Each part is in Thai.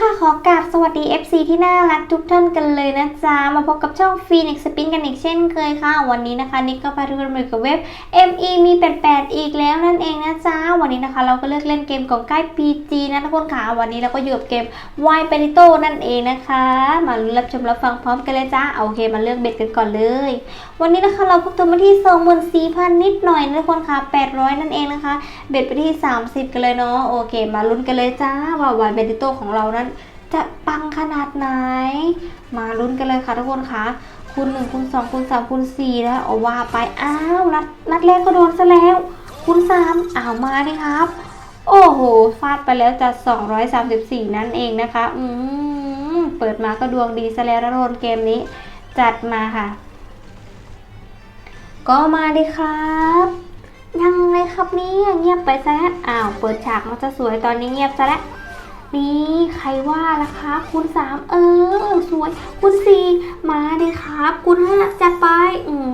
ค่ะ ขอกราบสวัสดี FC ที่น่ารักทุกท่านกันเลยนะจ๊ะ มาพบกับช่อง Phoenix Spin กันอีกเช่นเคยค่ะ วันนี้นะคะ นิกก็พาทุกคนมากับเว็บ ME มี 88 อีกแล้วนั่นเองนะจ๊ะ วันนี้นะคะ เราก็เลือกเล่นเกมของค่าย PG นะทุกคนค่ะวันนี้เราก็อยู่กับเกม Y p e n i t o นั่นเองนะคะ มาลุ้นรับชมรับฟังพร้อมกันเลยจ้าโอเคมาเลือกเบ็ดกันก่อนเลย วันนี้นะคะเราพบตัวมาที่ 24,000 นิดหน่อยนะทุกคนค่ะ 800 นั่นเองนะคะ เบ็ดไปที่ 30 กันเลยเนาะโอเค มาลุ้นกันเลยจ้าว่าวายเบดิโตของเรานั้น จะปังขนาดไหน มาลุ้นกันเลยค่ะทุกคนค่ะคูณหนึ่งคูณสองคูณสามคูณสี่นะเอาว่าไปอ้าวนัดนัดแรกก็โดนซะแล้ว คูณสามเอามาดิครับ โอ้โหฟาดไปแล้วจะ234 นั่นเองนะคะ อืมเปิดมาก็ดวงดีซะแล้วนะทุกคนเกมนี้ จัดมาค่ะ ก็มาดิครับยังไงครับนี่เงียบไปซะแล้วอ้าวเปิดฉากมันจะสวยตอนนี้เงียบซะแล้วนี่ใครว่าล่ะครับคูณสามเออสวยคูณสี่มาดิครับคูณห้าจัดไปอืม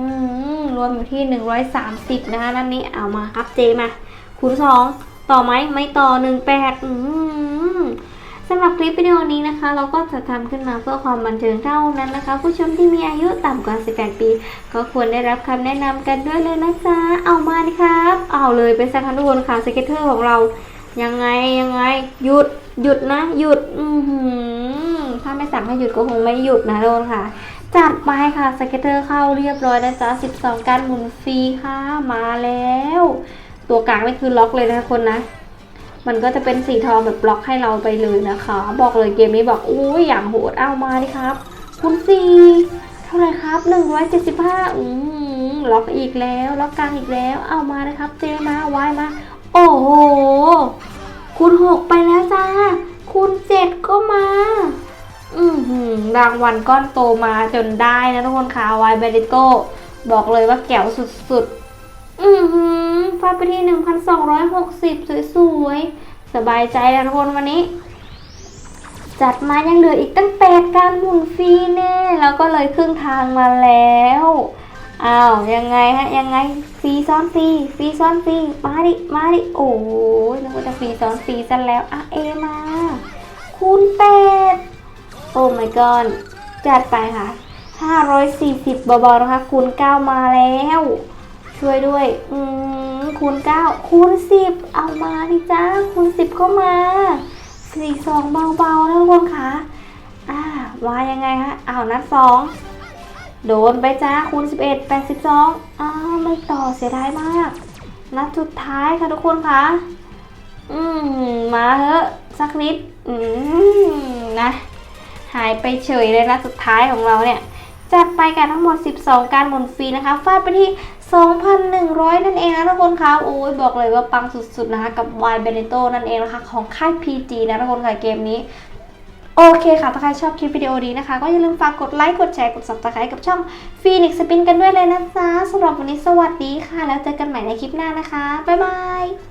วมอยู่ที่หนึ่งร้อยสามสิบนะคะนั่นนี้เอามาครับเจมาคูณสองต่อไหมไม่ต่อหนึ่งแปดอืมสำหรับคลิปวิดีโอนี้นะคะ เราก็จะทำขึ้นมาเพื่อความบันเทิงเท่านั้นนะคะ ผู้ชมที่มีอายุต่ำกว่า 18 ปี ก็ควรได้รับคำแนะนำกันด้วยเลยนะจ๊ะเอามาดิครับ เอาเลยไปสักคันทุกคนค่ะสเก็ตเตอร์ของเรายังไงยังไงหยุดหยุดนะ หยุด อือหือถ้าไม่สั่งให้หยุดก็คงไม่หยุดนะทุกคนค่ะ จัดไปค่ะสเก็ตเตอร์เข้าเรียบร้อยนะจ๊ะ 12 การหมุนฟรีค่ะ มาแล้ว ตัวกลางนี่คือล็อกเลยนะคะคนนะ มันก็จะเป็นสีทองแบบบล็อกให้เราไปเลยนะคะ บอกเลยเกมนี้บอกอุ้ยอย่างโหดเอามาดิครับ คุณสี่เท่าไรครับหนึ่งร้อยเจ็ดสิบห้าอืมล็อกอีกแล้วล็อกกลางอีกแล้วเอามานะครับ เจมาไว้มา โอ้โหคูณหกไปแล้วจ้าคูณเจ็ดก็มา อือหือรางวัลก้อนโตมาจนได้นะทุกคนค่ะวายเบริโตบอกเลยว่าแก๋วสุดๆ อือหือฟาดไปที่1,260สองร้อยหกสิบสวยๆ สบายใจแล้วทุกคนวันนี้ จัดมายังเหลืออีกตั้งแปดการหมุนฟรีแน่แล้วก็เลยครึ่งทางมาแล้วอ้าวยังไงฮะยังไงฟรีซ้อนฟรีฟรีซ้อนฟรีมาดิมาดิโอ้ยนึกว่าจะฟรีซ้อนฟรีซะแล้วอะเอมา my god จัดไปค่ะ 540เบาๆนะคะ คูณ 9 มาแล้ว ช่วยด้วย อืมคูณ 9 คูณ 10 เอามาดิจ้า คูณ 10 ก็มาสี่สองเบาๆนะทุกคนค่ะอ่าว่ายังไงฮะอ้าวนัดสองโดนไปจ้า คูณ 11 82อ้าวไม่ต่อเสียดายมาก นัดสุดท้ายค่ะทุกคนคะ อืม มาเถอะสักนิด อืม นะ หายไปเฉยเลยนะสุดท้ายของเราเนี่ยจัดไปกันทั้งหมด 12 การหมุนฟรีนะคะ ฟาดไปที่ 2,100 นั่นเองนะทุกคนคะโอ้ยบอกเลยว่าปังสุดๆนะคะ กับ Y b e n e t o นั่นเองนะคะ ของค่าย PG นะทุกคนค่ะเกมนี้ โอเคค่ะ ถ้าใครชอบคลิปวิดีโอนี้นะคะ ก็อย่าลืมฝากกดไลค์ กดแชร์ กด subscribe กับช่อง Phoenix Spin กันด้วยเลยนะจ๊ะสำหรับวันนี้สวัสดีค่ะ แล้วเจอกันใหม่ในคลิปหน้านะคะ บ๊ายบาย